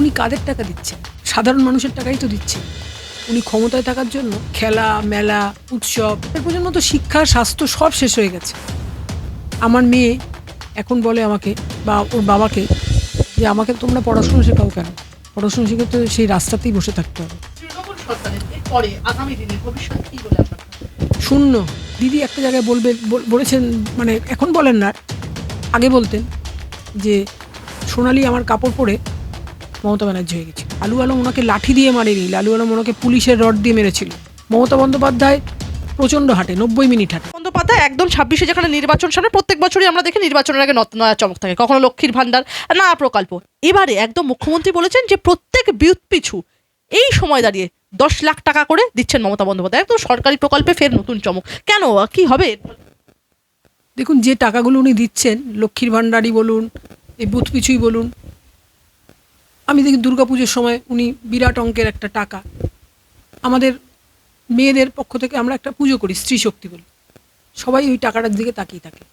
উনি কাদের টাকা দিচ্ছেন? সাধারণ মানুষের টাকাই তো দিচ্ছে উনি ক্ষমতায় থাকার জন্য খেলা মেলা উৎসব এর পর্যন্ত তো শিক্ষা স্বাস্থ্য সব শেষ হয়ে গেছে। আমার মেয়ে এখন বলে আমাকে বা ওর বাবাকে যে আমাকে তোমরা পড়াশুনো শেখাও কেন? পড়াশুনো শিখে তো সেই রাস্তাতেই বসে থাকতে হবে। শূন্য। দিদি একটা জায়গায় বলবে বলেছেন মানে এখন বলেন না আগে বলতেন যে সোনালি আমার কাপড় পরে মমতা ব্যানার্জি হয়ে গেছে। আলু আলম ওনাকে লাঠি দিয়ে মারেনি লালু আলম ওনাকে পুলিশের রড দিয়ে মেরেছিল। মমতা বন্দ্যোপাধ্যায় প্রচণ্ড হাঁটে নব্বই মিনিট হাঁটে। বন্দ্যোপাধ্যায় একদম ছাব্বিশে যেখানে নির্বাচন সামনে প্রত্যেক বছরই আমরা দেখি নির্বাচনের আগে নয়া চমক থাকে। কখনো লক্ষ্মীর ভান্ডার না প্রকল্প। এবারে একদম মুখ্যমন্ত্রী বলেছেন যে প্রত্যেক বিউত পিছু এই সময় দাঁড়িয়ে দশ লাখ টাকা করে দিচ্ছেন মমতা বন্দ্যোপাধ্যায়। একদম সরকারি প্রকল্পে ফের নতুন চমক। কেন কি হবে? দেখুন যে টাকাগুলো উনি দিচ্ছেন লক্ষ্মীর ভাণ্ডারই বলুন এই বুথ পিছুই বলুন আমি দেখি দুর্গাপুজোর সময় উনি বিরাট অঙ্কের একটা টাকা। আমাদের মেয়েদের পক্ষ থেকে আমরা একটা পুজো করি, স্ত্রী শক্তি বলি। সবাই ওই টাকাটার দিকে তাকিয়ে থাকে।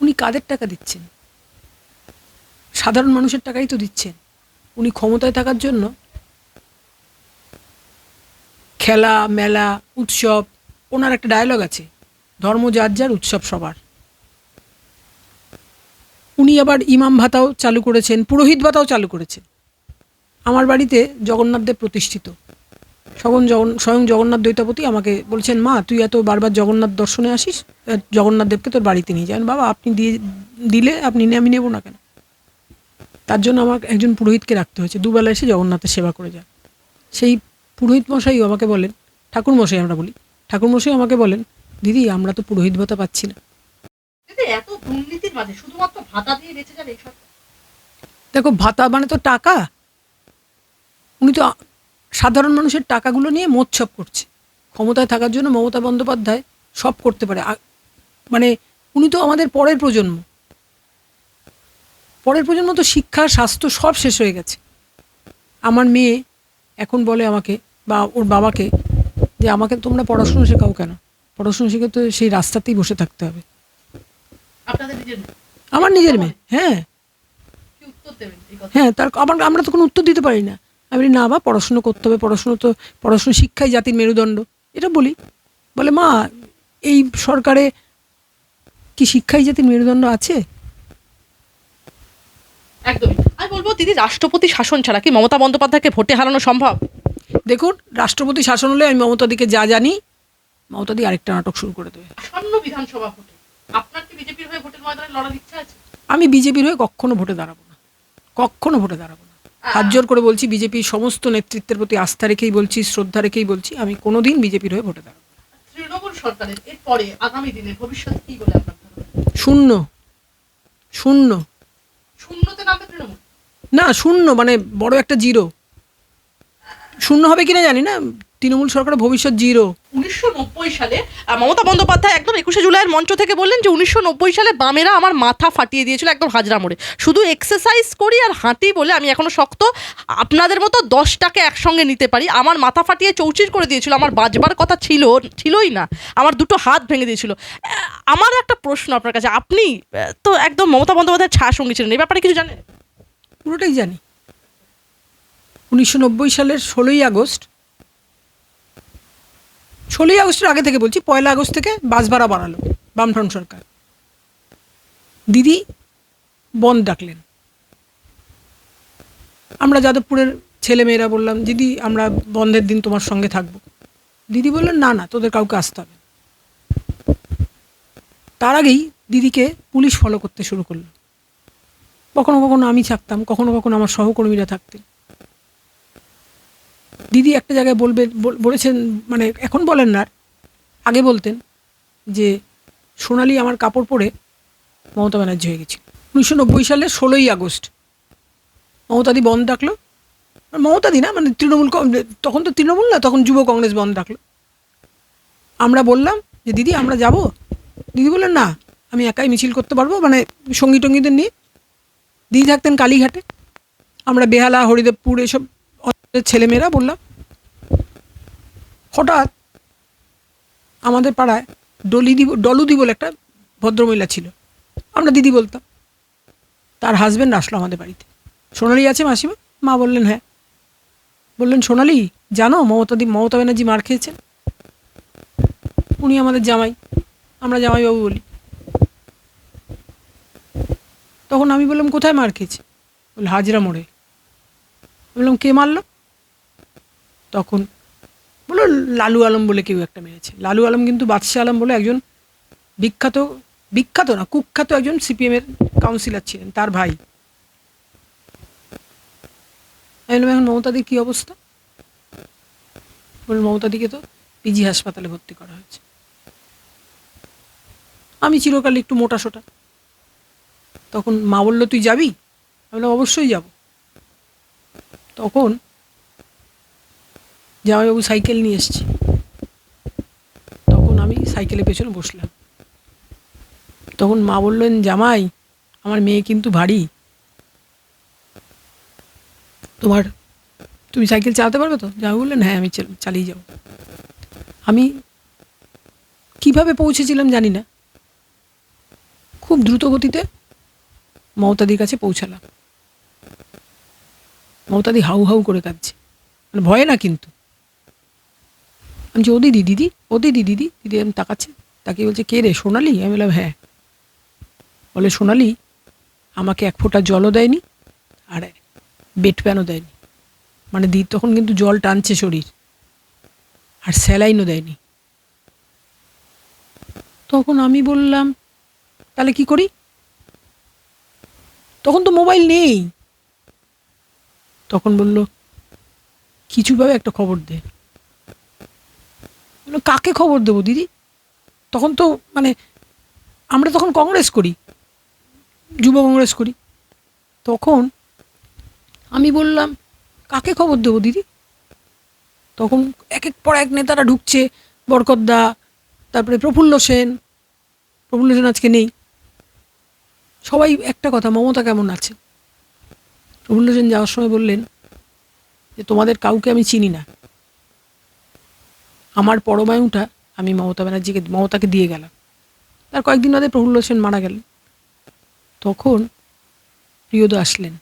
উনি কাদের টাকা দিচ্ছেন? সাধারণ মানুষের টাকাই তো দিচ্ছেন। উনি ক্ষমতায় থাকার জন্য খেলা, মেলা, উৎসব, ওনার একটা ডায়লগ আছে, ধর্ম যার যার, উৎসব সবার। উনি আবার ইমাম ভাতাও চালু করেছেন পুরোহিত ভাতাও চালু করেছেন। আমার বাড়িতে জগন্নাথ দেব প্রতিষ্ঠিত। সগন জগন স্বয়ং জগন্নাথ দৈতাপতি আমাকে বলছেন মা তুই এত বারবার জগন্নাথ দর্শনে আসিস? আহ, জগন্নাথ দেবকে তোর বাড়িতে নিয়ে যান। বাবা আপনি দিয়ে দিলে আপনি নে আমি নেব না কেন? তার জন্য আমাকে একজন পুরোহিতকে রাখতে হয়েছে। দুবেলা এসে জগন্নাথের সেবা করে যান। সেই পুরোহিত মশাইও আমাকে বলেন ঠাকুর মশাই আমরা বলি ঠাকুর মশাই আমাকে বলেন দিদি আমরা তো পুরোহিত ভাতা পাচ্ছি না। এত মাঝে শুধুমাত্র ভাতা দিয়ে বেঁচে যাবে দেখো, ভাতা মানে তো টাকা। উনি তো সাধারণ মানুষের টাকাগুলো নিয়ে মোচ্ছপ করছে। ক্ষমতায় থাকার জন্য মমতা বন্দ্যোপাধ্যায় সব করতে পারে। মানে উনি তো আমাদের পরের প্রজন্ম। পরের প্রজন্ম তো শিক্ষা, স্বাস্থ্য সব শেষ হয়ে গেছে। আমার মেয়ে এখন বলে আমাকে, বা ওর বাবাকে, যে আমাকে তোমরা পড়াশুনো শেখাও কেন? পড়াশুনো শিখে তো সেই রাস্তাতেই বসে থাকতে হবে। আমার নিজের মেয়ে হ্যাঁ। হ্যাঁ তার আবার আমরা তো কোনো উত্তর দিতে পারি না। আমি না বা পড়াশুনো করতে হবে পড়াশুনো তো পড়াশুনো শিক্ষাই জাতির মেরুদণ্ড। এটা বলি। বলে মা এই সরকারে কি শিক্ষাই জাতির মেরুদণ্ড আছে? একদমই। আমি বলব দিদি রাষ্ট্রপতি শাসন ছাড়া কি মমতা বন্দ্যোপাধ্যায়কে ভোটে হারানো সম্ভব? দেখুন রাষ্ট্রপতি শাসন হলে আমি মমতাদিকে যা জানি মমতাদি আরেকটা নাটক শুরু করে দেবে। আসন্ন বিধানসভা ভোটে আপনার কি বিজেপির হয়ে ভোটের ময়দানে লড়ার ইচ্ছা আছে আমি বিজেপির হয়ে কখনো ভোটে দাঁড়াবো না। কখনো ভোটে দাঁড়াবো না। হাত জোর করে বলছি বিজেপির সমস্ত নেতৃত্বের প্রতি আস্থা রেখেই বলছি শ্রদ্ধা রেখেই বলছি আমি কোনোদিন বিজেপির হয়ে ভোটে দাঁড়াবো। তৃণমূল সরকারের এরপরে আগামী দিনে ভবিষ্যৎ কি বলে আপনার শূন্য। শূন্য। শূন্যতে নামবে তৃণমূল? না শূন্য মানে বড় একটা জিরো। শূন্য হবে কিনা জানি না। তৃণমূল সরকারের ভবিষ্যৎ জিরো। উনিশশো নব্বই সালে মমতা বন্দ্যোপাধ্যায় একদম একুশে জুলাইয়ের মঞ্চ থেকে বললেন যে উনিশশো নব্বই সালে বামেরা আমার মাথা ফাটিয়ে দিয়েছিল একদম হাজরা মোড়ে। শুধু এক্সারসাইজ করি আর হাঁটি বলে আমি এখনও শক্ত। আপনাদের মতো দশটাকে একসঙ্গে নিতে পারি। আমার মাথা ফাটিয়ে চৌচির করে দিয়েছিল আমার বাজবার কথা ছিল ছিলই না। আমার দুটো হাত ভেঙে দিয়েছিল। আমার একটা প্রশ্ন আপনার কাছে। আপনি তো একদম মমতা বন্দ্যোপাধ্যায়ের ছায়া সঙ্গী ছিলেন এই ব্যাপারে কিছু জানেন? পুরোটাই জানি। উনিশশো নব্বই সালের ষোলোই আগস্ট ষোলোই আগস্টের আগে থেকে বলছি, পয়লা আগস্ট থেকে বাস ভাড়া বাড়ালো বামফ্রন্ট সরকার। দিদি বন্ধ ডাকলেন। আমরা যাদবপুরের ছেলেমেয়েরা বললাম, দিদি, আমরা বন্ধের দিন তোমার সঙ্গে থাকব। দিদি বললেন না না, তোদের কাউকে আসতে হবে তার আগেই দিদিকে পুলিশ ফলো করতে শুরু করল। কখনো কখনো আমি থাকতাম কখনো কখনো আমার সহকর্মীরা থাকতেন। দিদি একটা জায়গায় বলবে, বল- বলেছেন মানে এখন বলেন না, আগে বলতেন যে সোনালি আমার কাপড় পরে মমতা ব্যানার্জি হয়ে গেছিল উনিশশো নব্বই সালের ষোলোই আগস্ট মমতাদি বন্ধ ডাকলো মমতাদি না মানে তৃণমূল তখন তো তৃণমূল না, তখন যুব কংগ্রেস বন্ধ ডাকলো আমরা বললাম যে, দিদি, আমরা যাব? দিদি বললেন, না, আমি একাই মিছিল করতে পারব মানে সঙ্গী টঙ্গীদের নিয়ে। দিদি থাকতেন কালীঘাটে। আমরা বেহালা, হরিদেবপুর এসব ছেলেমেয়েরা বললাম, হঠাৎ আমাদের পাড়ায় ডলি ডলিদি ডলুদি বলে একটা ভদ্রমহিলা ছিল। আমরা দিদি বলতাম, তার হাজবেন্ড আসলো আমাদের বাড়িতে। সোনালি আছে মাসিমা? মা বললেন হ্যাঁ। বললেন, সোনালি, জানো মমতাদি মমতা ব্যানার্জি মার খেয়েছেন? উনি আমাদের জামাই, আমরা জামাইবাবু বলি। তখন আমি বললাম, কোথায় মার খেয়েছে? বলে, হাজরা মোড়ে। বললাম, কে মারলো? তখন বলল লালু আলম বলে কেউ একটা মেরেছে লালু আলম কিন্তু বাদশাহ আলম বলে একজন বিখ্যাত বিখ্যাত না, কুখ্যাত একজন সিপিএমের কাউন্সিলর ছিলেন, তার ভাই। আমি এখন মমতাদির কী অবস্থা? বললেন মমতাদিকে তো পিজি হাসপাতালে ভর্তি করা হয়েছে। আমি চিরকাল একটু মোটা সোটা। তখন মা বলল, তুই যাবি? আমি বললাম, অবশ্যই যাব। তখন জামাইবাবু সাইকেল নিয়ে এসছি। তখন আমি সাইকেলের পেছনে বসলাম। তখন মা বললেন, জামাই, আমার মেয়ে কিন্তু ভারী। তোমার, তুমি সাইকেল চালাতে পারবে তো? জামাই বললেন হ্যাঁ আমি চালিয়ে যাব। আমি কীভাবে পৌঁছেছিলাম জানি না। খুব দ্রুত গতিতে মমতাদির কাছে পৌঁছালাম। মমতাদি হাউ হাউ করে কাঁদছে। মানে ভয়ে না কিন্তু। আমি বলছি, ও দিদি দিদি ও দিদি দিদি দিদি আমি তাকাচ্ছে তাকে বলছে কে রে সোনালি? আমি বললাম হ্যাঁ। বলে সোনালি আমাকে এক ফোঁটা জলও দেয়নি আর বেড প্যানও দেয়নি। মানে দিদি তখন কিন্তু জল টানছে শরীর আর স্যালাইনও দেয়নি। তখন আমি বললাম তাহলে কি করি? তখন তো মোবাইল নেই। তখন বলল কিছুভাবে একটা খবর দে। কাকে খবর দেবো, দিদি? তখন তো মানে আমরা তখন কংগ্রেস করি, যুব কংগ্রেস করি। তখন আমি বললাম, কাকে খবর দেবো, দিদি? তখন এক এক পর এক নেতারা ঢুকছে বরকতদা তারপরে প্রফুল্ল সেন। প্রফুল্ল সেন আজকে নেই। সবাই একটা কথা, মমতা কেমন আছে? প্রফুল্ল সেন যাওয়ার সময় বললেন যে, তোমাদের কাউকে আমি চিনি না। আমার পরমায়ুটা আমি মমতা ব্যানার্জিকে, মমতাকে দিয়ে গেলাম। তার কয়েকদিন বাদে প্রফুল্ল সেন মারা গেলেন। তখন প্রিয়দা আসলেন।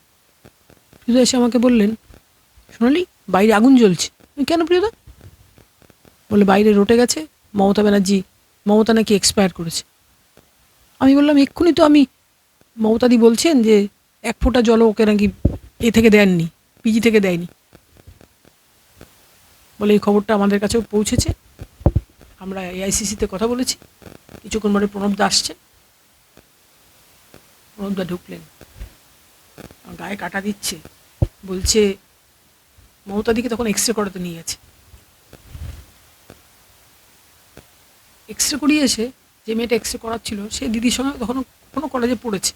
প্রিয়দা এসে আমাকে বললেন, সোনালি, বাইরে আগুন জ্বলছে। কেন প্রিয়দা? বলে, বাইরে রটে গেছে, মমতা ব্যানার্জি, মমতা নাকি এক্সপায়ার করেছে। আমি বললাম, এক্ষুনি তো আমি, মমতাদি বলছেন যে, এক ফোঁটা জল ওকে নাকি এ থেকে দেননি, পিজি থেকে দেয়নি। বলে এই খবরটা আমাদের কাছেও পৌঁছেছে। আমরা এআইসিসিতে কথা বলেছি। কিছুক্ষণ পরে প্রণবদা আসছেন প্রণবদা ঢুকলেন। গায়ে কাটা দিচ্ছে। বলছে, মমতাদিকে তখন এক্স রে করাতে নিয়ে গেছে। এক্স রে করিয়ে এসে যে মেয়েটা এক্স রে করাচ্ছিল, সে দিদির সঙ্গে তখন কোনো কলেজে পড়েছে।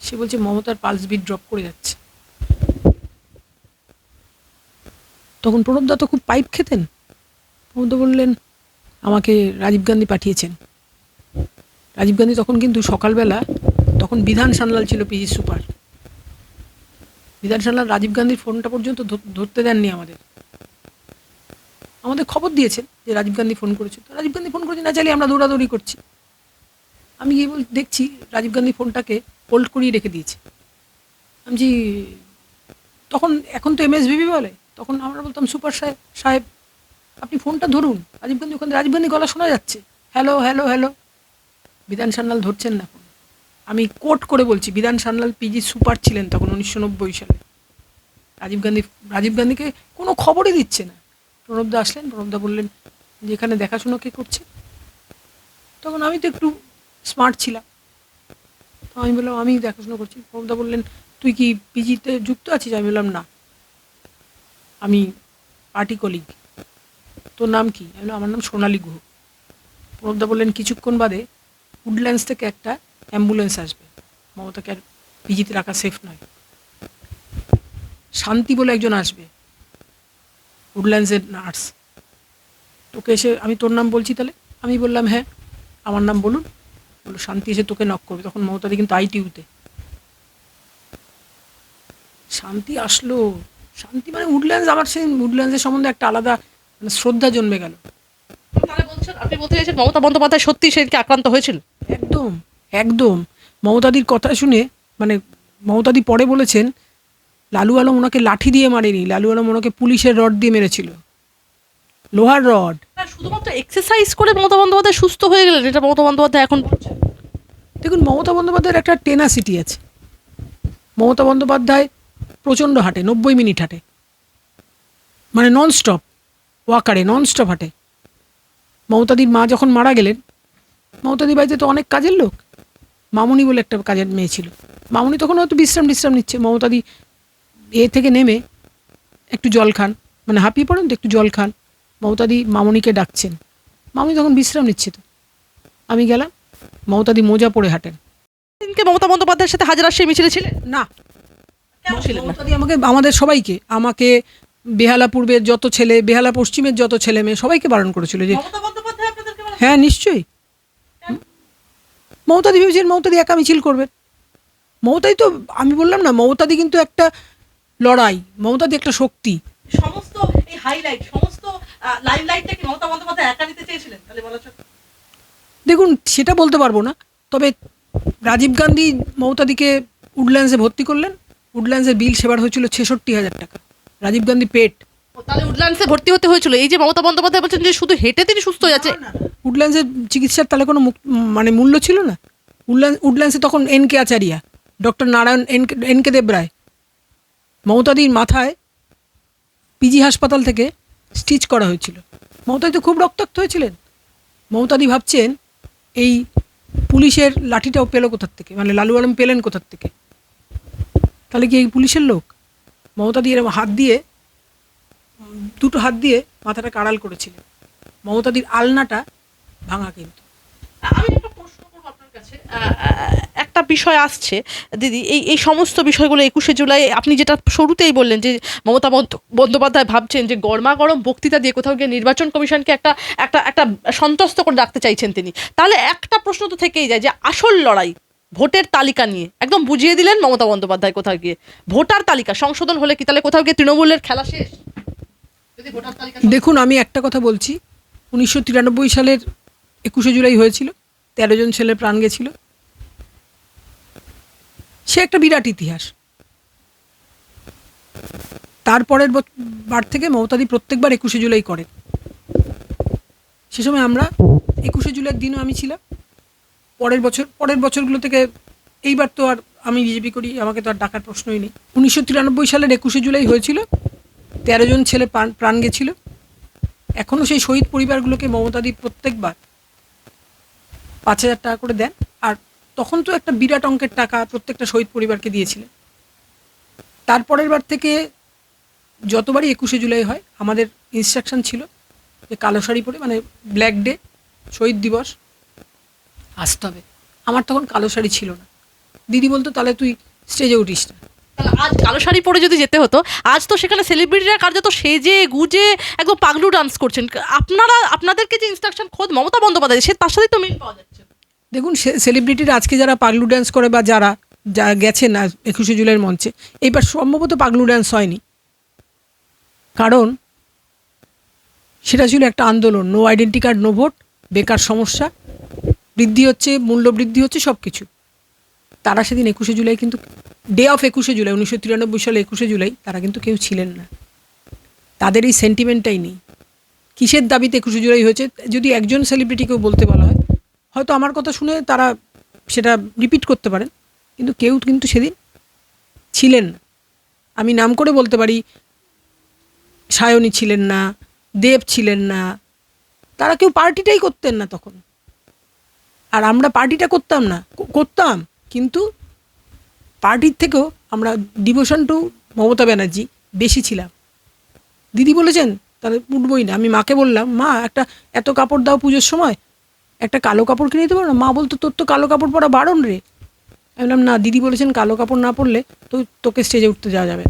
সে বলছে, মমতার পালস বিট ড্রপ করে যাচ্ছে। তখন প্রণবদা তো খুব পাইপ খেতেন। প্রণবদা বললেন, আমাকে রাজীব গান্ধী পাঠিয়েছেন। রাজীব গান্ধী তখন কিন্তু সকালবেলা, তখন বিধান সান্যাল ছিল পিজি সুপার। বিধান সান্যাল, রাজীব গান্ধীর ফোনটা পর্যন্ত ধরতে দেননি আমাদের। আমাদের খবর দিয়েছেন যে রাজীব গান্ধী ফোন করেছে। তো রাজীব গান্ধী ফোন করেছে, না চালিয়ে আমরা দৌড়াদৌড়ি করছি। আমি গিয়ে বল- দেখছি রাজীব গান্ধী ফোনটাকে হোল্ড করিয়ে রেখে দিয়েছে। আমি তখন, এখন তো এমএসভিবি বলে? তখন আমরা বলতাম, সুপার সাহেব সাহেব, আপনি ফোনটা ধরুন। রাজীব গান্ধী ওখানে, রাজীব গান্ধী গলা শোনা যাচ্ছে। Hello hello hello. Bidhan Sanyal ধরছেন না ফোন আমি কোট করে বলছি, বিধান সান্যাল পিজি সুপার ছিলেন তখন উনিশশো নব্বই সালে। রাজীব গান্ধী, রাজীব গান্ধীকে কোনো খবরই দিচ্ছে না। প্রণবদা আসলেন প্রণবদা বললেন, যে এখানে দেখাশোনা কে করছে? তখন আমি তো একটু স্মার্ট ছিলাম। তো আমি বললাম আমি দেখাশোনা করছি। প্রণবদা বললেন, তুই কি পিজিতে যুক্ত আছিস? আমি বললাম, না। আমি পার্টি তোর নাম কি? আমি আমার নাম সোনালী গুহ। প্রণবদা বললেন, কিছুক্ষণ বাদে উডল্যান্ডস থেকে একটা অ্যাম্বুলেন্স আসবে। মমতাকে আর পিজিতে রাখা সেফ নয়। শান্তি বলে একজন আসবে উডল্যান্ডসের নার্স তোকে এসে আমি তোর নাম বলছি তাহলে? আমি বললাম হ্যাঁ আমার নাম বলুন। বলল, শান্তি এসে তোকে নক করবে। তখন মমতাদি কিন্তু আইটিউতে শান্তি আসলো। শান্তি মানে উডল্যান্ডস আমার সেই উডল্যান্ডসের সম্বন্ধে একটা আলাদা মানে শ্রদ্ধা জন্মে গেল। তাহলে বলছেন আপনি বলতে চাইছেন মমতা বন্দ্যোপাধ্যায় সত্যি সেদিনকে আক্রান্ত হয়েছিল? একদম একদম। মমতাদির কথা শুনে মানে মমতাদি পরে বলেছেন লালু আলম ওনাকে লাঠি দিয়ে মারেনি লালু আলম ওনাকে পুলিশের রড দিয়ে মেরেছিল। লোহার রড। শুধুমাত্র এক্সারসাইজ করে মমতা বন্দ্যোপাধ্যায় সুস্থ হয়ে গেলেন এটা মমতা বন্দ্যোপাধ্যায় এখন দেখুন মমতা বন্দ্যোপাধ্যায়ের একটা টেনাসিটি আছে। মমতা বন্দ্যোপাধ্যায় প্রচণ্ড হাঁটে নব্বই মিনিট হাঁটে। মানে নন স্টপ ওয়াকারে নন স্টপ হাঁটে। মমতাদির মা যখন মারা গেলেন মমতাদির বাড়িতে তো অনেক কাজের লোক। মামুনি বলে একটা কাজের মেয়ে ছিল। মামুনি তখন হয়তো বিশ্রাম টিশ্রাম নিচ্ছে। মমতাদি এ থেকে নেমে একটু জল খান। মানে হাঁপিয়ে পড়েন তো একটু জল খান। মমতাদি মামুনিকে ডাকছেন। মামুনি তখন বিশ্রাম নিচ্ছে তো। আমি গেলাম। মমতাদি মোজা পরে হাঁটেন। দিনকে মমতা বন্দ্যোপাধ্যায়ের সাথে হাজার সেই মিছিলে ছিলেন? না। কেন না? আমাকে আমাদের সবাইকে আমাকে বেহালা পূর্বের যত ছেলে বেহালা পশ্চিমের যত ছেলে মেয়ে সবাইকে বারণ করেছিল যে হ্যাঁ নিশ্চয়ই। মমতাদি ভেবেছেন মমতাদি একা মিছিল করবেন মমতাদি তো আমি বললাম না মমতাদি কিন্তু একটা লড়াই মমতাদি একটা শক্তি। সমস্ত এই হাইলাইট সমস্ত লাইমলাইটটা কি মমতা বন্দ্যোপাধ্যায় একা নিতে চেয়েছিলেন? তাহলে বলা দেখুন সেটা বলতে পারব না তবে রাজীব গান্ধী মমতাদিকে উডল্যান্ডসে ভর্তি করলেন। উডল্যান্ডসের বিল সেবার হয়েছিল ছেষট্টি হাজার টাকা। রাজীব গান্ধী পেট। তাহলে উডল্যান্ডসে ভর্তি হতে হয়েছিল। এই যে মমতা বন্দ্যোপাধ্যায় বলছেন যে শুধু হেঁটে তিনি সুস্থ হয়ে যাচ্ছে উডল্যান্ডসের চিকিৎসার তাহলে কোনো মানে মূল্য ছিল না? উডল্যান্ড উডল্যান্ডসে তখন N K Acharya doctor Narayan N K N K Debroy মমতাদির মাথায় পিজি হাসপাতাল থেকে স্টিচ করা হয়েছিল। মমতাদি তো খুব রক্তাক্ত হয়েছিলেন। মমতাদি ভাবছেন এই পুলিশের লাঠিটাও পেল কোথার থেকে? মানে লালু আলম পেলেন কোথার থেকে? তাহলে কি এই পুলিশের লোক? মমতাদি এরকম হাত দিয়ে, দুটো হাত দিয়ে মাথাটা কাড়াল করেছিলেন। মমতাদির আলনাটা ভাঙা কিন্তু। আমি একটা প্রশ্ন আপনার কাছে। একটা বিষয় আসছে। দিদি, এই এই সমস্ত বিষয়গুলো একুশে জুলাই, আপনি যেটা শুরুতেই বললেন যে মমতা বন্দ্যোপাধ্যায় ভাবছেন যে গরমা গরম বক্তৃতা দিয়ে কোথাও গিয়ে নির্বাচন কমিশনকে একটা একটা একটা সন্তুষ্ট করে রাখতে চাইছেন তিনি। তাহলে একটা প্রশ্ন তো থেকেই যায় যে আসল লড়াই ভোটের তালিকা নিয়ে। একদম বুঝিয়ে দিলেন মমতা বন্দ্যোপাধ্যায় কোথাও গিয়ে। ভোটার তালিকা, সংশোধন হলে কি তাহলে কোথাও গিয়ে তৃণমূলের খেলা শেষ? দেখুন, আমি একটা কথা বলছি। উনিশশো তিরানব্বই সালের একুশে জুলাই হয়েছিল, তেরো জন ছেলের প্রাণ গেছিল। সে একটা বিরাট ইতিহাস। তারপরের বার থেকে মমতাদি প্রত্যেকবার একুশে জুলাই করেন। সে সময় আমরা একুশে জুলাইয়ের দিনও আমি ছিলাম। পরের বছর, পরের বছরগুলো থেকে এইবার তো আর আমি বিজেপি করি, আমাকে তো আর ডাকার প্রশ্নই নেই। উনিশশো তিরানব্বই সালের একুশে জুলাই হয়েছিল, তেরো জন ছেলে প্রাণ প্রাণ গেছিল। এখনও সেই শহীদ পরিবারগুলোকে মমতাদি প্রত্যেকবার পাঁচ হাজার টাকা করে দেন, আর তখন তো একটা বিরাট অঙ্কের টাকা প্রত্যেকটা শহীদ পরিবারকে দিয়েছিলেন। তারপরের বার থেকে যতবারই একুশে জুলাই হয়, আমাদের ইনস্ট্রাকশন ছিল যে কালো শাড়ি পরে মানে ব্ল্যাক ডে শহীদ দিবস আসতে হবে। আমার তখন কালো শাড়ি ছিল না। দিদি বলতো তাহলে তুই স্টেজে উঠিস না। আজ কালো শাড়ি পরে যদি যেতে হতো আজ তো সেখানে সেলিব্রিটিরা কার্যত সেজে গুজে একদম পাগলু ডান্স করছেন। আপনারা আপনাদেরকে যে ইনস্ট্রাকশন খোদ মমতা বন্দ্যোপাধ্যায় সে তার সাথেই তো মিল পাওয়া যাচ্ছে। দেখুন সেলিব্রিটিরা আজকে যারা পাগলু ড্যান্স করে বা যারা যা গেছেন একুশে জুলাইয়ের মঞ্চে এইবার সম্ভবত পাগলু ড্যান্স হয়নি। কারণ সেটা ছিল একটা আন্দোলন no identity card no vote বেকার সমস্যা। বৃদ্ধি হচ্ছে, মূল্য বৃদ্ধি হচ্ছে সব কিছু তারা সেদিন একুশে জুলাই কিন্তু ডে অফ একুশে জুলাই, উনিশশো তিরানব্বই সালে একুশে জুলাই, তারা কিন্তু কেউ ছিলেন না। তাদের এই সেন্টিমেন্টটাই নেই। কিসের দাবিতে একুশে জুলাই হয়েছে? যদি একজন সেলিব্রিটিকেও বলতে বলা হয়, হয়তো আমার কথা শুনে তারা সেটা রিপিট করতে পারেন, কিন্তু কেউ কিন্তু সেদিন ছিলেন না। আমি নাম করে বলতে পারি, সায়নী ছিলেন না, দেব ছিলেন না, তারা কেউ পার্টিটাই করতেন না তখন। আর আমরা পার্টিটা করতাম না। করতাম, কিন্তু পার্টির থেকেও আমরা ডিভোশন টু মমতা ব্যানার্জি বেশি ছিলাম। দিদি বলেছেন, তাহলে উঠবই না। আমি মাকে বললাম, মা, একটা এত কাপড় দাও পুজোর সময়, একটা কালো কাপড় কিনে দিতে পারো? না মা বলতো, তোর তো কালো কাপড় পরা বারণ রে। আমি বললাম, না, দিদি বলেছেন কালো কাপড় না পরলে তো তোকে স্টেজে উঠতে যাওয়া যাবে।